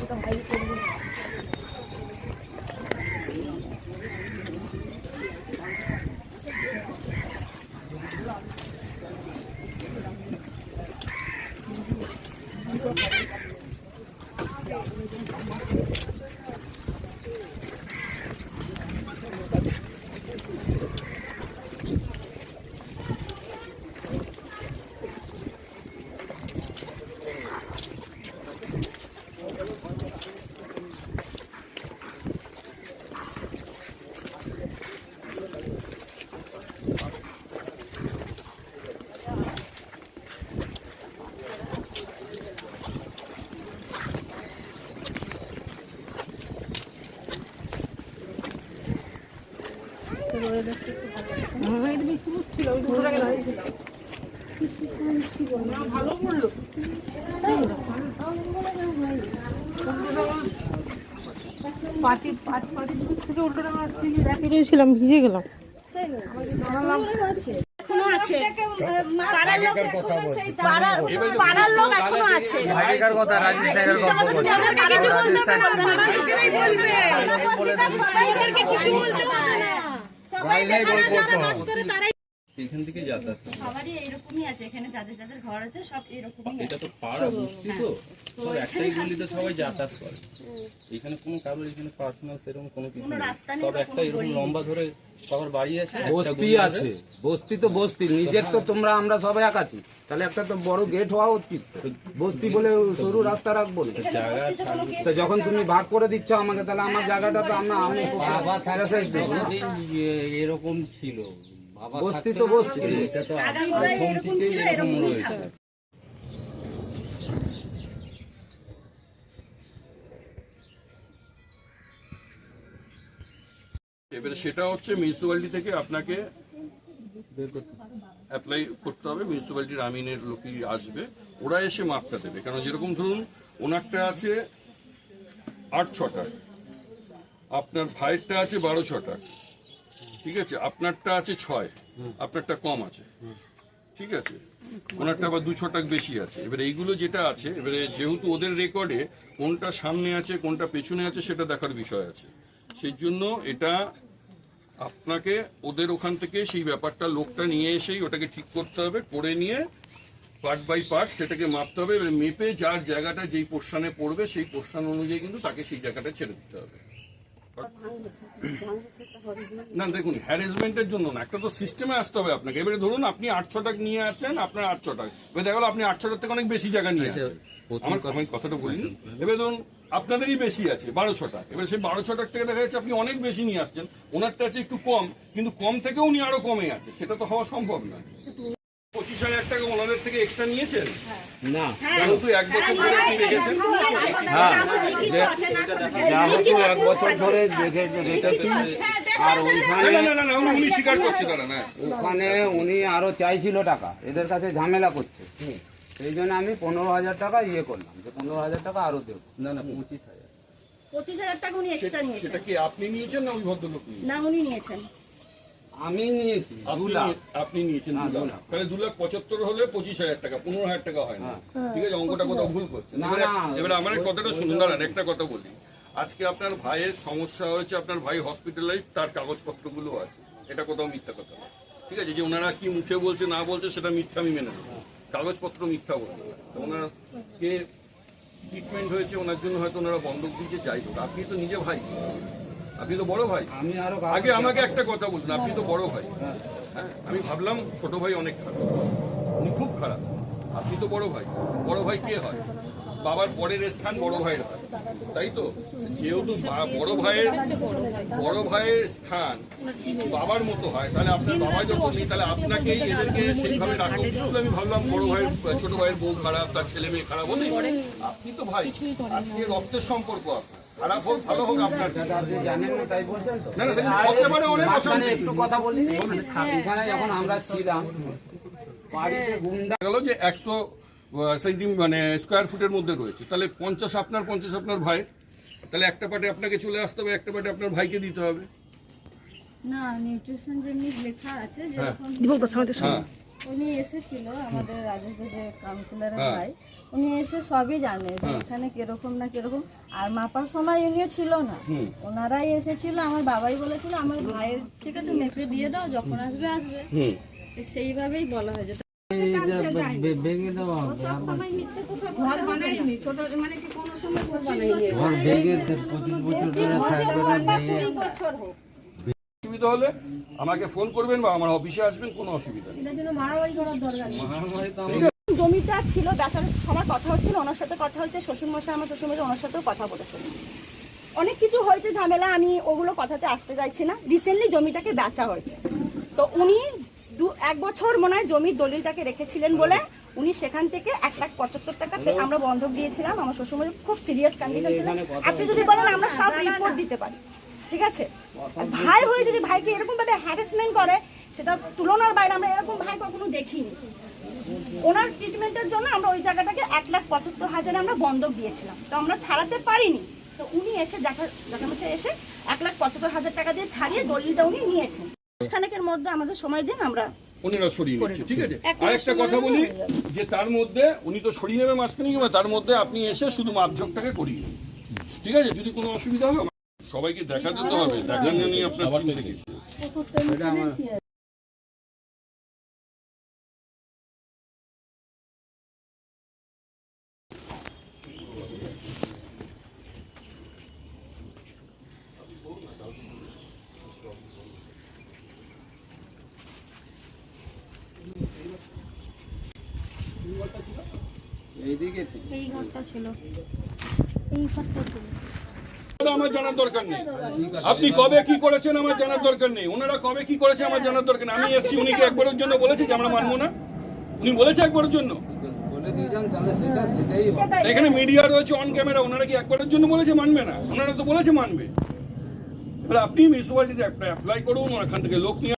这个还有一些 ছিলাম ভিজে গেলাম এখনও আছে। পাড়ার লোক পাড়ার পাড়ার লোক এখনও আছে। আগেকার কথা রাজনীতি আগের গল্প ওদেরকে কিছু বলতে হবে না পাড়ার বলবে ওদেরকে কিছু বলতে হবে না সবাই যারা যারা বাস করে তারাই এখান থেকে যাতায়াত সবারই এইরকমই আছে এখানে যাদের যাদের ঘর আছে সব এরকমই এটা তো পাড়া বস্তি তো। সব একটাই গলিতে সবাই যাতায়াত করে। এখানে কোনো কারোর এখানে পার্সোনাল সেরকম কোনো কিছু নেই। সব একটা এরকম লম্বা ধরে সবার বাড়ি আছে বস্তি আছে। বস্তি তো বস্তি নিজের তো তোমরা আমরা সবাই এক আছি। তাহলে একটা তো বড় গেট হওয়া উচিত। বস্তি বলে সরু রাস্তা রাখব না। তো যখন তুমি ভাগ করে দিচ্ছ আমাকে তাহলে আমার জায়গাটা তো আমরা আমি এ- এরকম ছিল। বস্তি তো বস্তি। এবারে সেটা হচ্ছে মিউনিসিপ্যালিটি থেকে আপনাকে অ্যাপ্লাই করতে হবে। মিউনিসিপ্যালিটির আমিনের লোকই আসবে। ওরা এসে মাপটা দেবে। কারণ যেরকম ধরুন, ওনারটা আছে আট, ছটা। আপনার ভাইয়েরটা আছে বারো, ছটা। ঠিক আছে? আপনারটা আছে ছয়। আপনারটা কম আছে। ঠিক আছে? ওনারটা আবার দু, ছটাক বেশি আছে। এবারে এইগুলো যেটা আছে, এবারে যেহেতু ওদের রেকর্ডে কোনটা সামনে আছে, কোনটা পেছনে আছে, সেটা দেখার বিষয় আছে। সেই জন্য এটা আপনাকে ওদের ওখান থেকে সেই ব্যাপারটা লোকটা নিয়ে এসেই ওটাকে ঠিক করতে হবে, করে নিয়ে পার্ট বাই পার্ট সেটাকে মাপতে হবে, এবারে মেপে যার জায়গাটা যেই পোর্শানে পড়বে সেই পোর্শান অনুযায়ী কিন্তু তাকে সেই জায়গাটা ছেড়ে দিতে হবে। না দেখুন হ্যারাসমেন্টের জন্য না একটা তো সিস্টেমে আসতে হবে আপনাকে। এবারে ধরুন আপনি আটশো টাকা নিয়ে আছেন আপনার আটশো টাকা। এবার দেখা গেলো আপনি আটশো টাকা থেকে অনেক বেশি জায়গা নিয়ে আছেন আমার আমি কথাটা বলিনি এবার ধরুন আপনাদেরই বেশি আছে বারো ছটা এবার সেই বারো ছটার থেকে দেখা যাচ্ছে আপনি অনেক বেশি নিয়ে আসছেন। ওনারটা আছে একটু কম কিন্তু কম থেকেও উনি আরও কমে আছে। সেটা তো হওয়া সম্ভব না পঁচিশ হাজার টাকা ওনাদের থেকে এক্সট্রা নিয়েছেন না যেহেতু এক বছর ধরে আপনি রেখেছেন হ্যাঁ যেহেতু এক বছর ধরে দেখে রেখেছি আর ওইখানে না না না না উনি- উনি স্বীকার করছে দাঁড়া না ওখানে উনি আরও চাইছিল টাকা এদের কাছে ঝামেলা করছে সেই জন্য আমি পনেরো হাজার টাকা ইয়ে করলাম যে পনেরো হাজার টাকা আরও দেবো না না পঁচিশ হাজার পঁচিশ হাজার টাকা উনি এক্সট্রা নিয়েছেন সেটা কি আপনি নিয়েছেন না ওই ভদ্রলোক নিয়েছেন না উনি নিয়েছেন আমি নিয়েছি আপনি নিয়ে- আপনি নিয়েছেন দু লাখ। তাহলে দু লাখ পঁচাত্তর হলে পঁচিশ হাজার টাকা পনেরো হাজার টাকা হয় না। ঠিক আছে অঙ্কটা কোথাও ভুল করছে এবারে আমার কথাটা শুনুন দাঁড়ান একটা কথা বলি। আজকে আপনার ভাইয়ের সমস্যা হয়েছে আপনার ভাই হসপিটালাইজ তার কাগজপত্রগুলো আছে। এটা কোথাও মিথ্যা কথা ঠিক আছে যে ওনারা কি মুখে বলছে না বলছে সেটা মিথ্যা আমি মেনে নেব। কাগজপত্র মিথ্যা বলছে তো ওনাকে ট্রিটমেন্ট হয়েছে ওনার জন্য হয়তো ওনারা বন্ধক দিয়েছে যাই হোক আপনি তো নিজে ভাই। আপনি তো বড় ভাই। আমি আরও আগে আমাকে একটা কথা বলুন আপনি তো বড় ভাই। হ্যাঁ। আমি ভাবলাম ছোট ভাই অনেক খারাপ। উনি খুব খারাপ। আপনি তো বড় ভাই। বড় ভাই কে হয়? বাবার পরের স্থান বড় ভাইয়ের হয়। তাই তো? যেহেতু বড় ভাইয়ের বড় ভাইয়ের স্থান বাবার মতো হয় তাহলে আপনার বাবা যখন নেই তাহলে আপনাকেই এদেরকে সেইভাবে রাখা উচিত। আমি ভাবলাম বড় ভাইয়ের ছোট ভাইয়ের বউ খারাপ তার ছেলে মেয়ে খারাপ হতেই পারে। আপনি তো ভাই। আজকে রক্তের সম্পর্ক আপনার। খারাপ হোক ভালো হোক আপনার। না তাই বলছেন তো? না, না, হতে পারে অনেক মাঝখানে একটু কথা বলি এখানে যখন আমরা ছিলাম গেল যে একশো সেন্টিম মানে স্কোয়ার ফুটের মধ্যে রয়েছে। তাহলে পঞ্চাশ আপনার পঞ্চাশ আপনার ভাই। তাহলে একটা পাটে আপনাকে চলে আসতে হবে একটা পাটে আপনার ভাইকে দিতে হবে। না নিউট্রিশন যেমনি লেখা আছে হ্যাঁ। হ্যাঁ উনি এসেছিল আমাদের রাজেশের যে কাউন্সিলরের হ্যাঁ। ভাই। উনি এসে সবই জানে যে এখানে কীরকম না কীরকম। আর মাপার সময় উনিও ছিল না। ওনারাই এসেছিল আমার বাবাই বলেছিল আমার ভাইয়ের ঠিক আছে মেপে দিয়ে দাও যখন আসবে আসবে। সেইভাবেই বলা হয় যে বে- বে- ভেঙে ঘর পঁচিশ বছর ধরে থাকবে না ভেঙে অসুবিধা হলে আমাকে ফোন করবেন বা আমার অফিসে আসবেন কোনো অসুবিধা নেই। জমিটা ছিল বেচার সবার কথা হচ্ছিল ওনার সাথে কথা হচ্ছে শ্বশুরমশাই আমার শ্বশুরমশাই ওনার সাথেও কথা বলেছিল অনেক কিছু হয়েছে ঝামেলা আমি ওগুলো কথাতে আসতে চাইছি না। রিসেন্টলি জমিটাকে বেচা হয়েছে। তো উনি দু এক বছর মনে হয় জমির দলিলটাকে রেখেছিলেন বলে উনি সেখান থেকে এক লাখ পঁচাত্তর টাকা আমরা বন্ধক দিয়েছিলাম। আমার শ্বশুরমশাই খুব সিরিয়াস কন্ডিশন ছিল আপনি যদি বলেন আমরা সব রিপোর্ট দিতে পারি। ঠিক আছে? ভাই হয়ে যদি ভাইকে এরকম ভাবে হ্যারাসমেন্ট করে সেটা তুলনার বাইরে আমরা এরকম ভাই কখনো দেখিনি। ওনার ট্রিটমেন্টের জন্য আমরা ওই জায়গাটাকে এক লাখ পঁচাত্তর হাজারে আমরা বন্ধক দিয়েছিলাম। তো আমরা ছাড়াতে পারিনি। তো উনি এসে জ্যাঠা জ্যাঠামশাই এসে এক লাখ পঁচাত্তর হাজার টাকা দিয়ে ছাড়িয়ে দলিলটা উনি নিয়েছেন। খানেকের মধ্যে আমাদের সময় দিন আমরা ওনারা সরিয়ে নিচ্ছে ঠিক আছে? আরেকটা কথা বলি যে তার মধ্যে উনি তো সরিয়ে নেবে মাঝখানে তার মধ্যে আপনি এসে শুধু মাপঝোকটাকে করিয়ে। ঠিক আছে? যদি কোনো অসুবিধা হয় আমার- সবাইকে দেখা দিতে হবে দেখা নিয়ে আপনার চিন্তা কিসের? এইদিকে ছিল। এই ঘরটা ছিল এই ঘরটা ছিল আমার জানার দরকার নেই। আপনি কবে কি করেছেন আমার জানার দরকার নেই। ওনারা কবে কি করেছে আমার জানার দরকার নেই। আমি এসছি উনিকে একবারের জন্য বলেছি যে আমরা মানবো না? উনি বলেছে একবারের জন্য। এখানে মিডিয়া রয়েছে অন ক্যামেরা ওনারা কি একবারের জন্য বলেছে মানবে না? ওনারা তো বলেছে মানবে। আপনি মিউনিসিপালিটিতে অ্যাপ্লাই করুন, ওখান থেকে লোক নিয়ে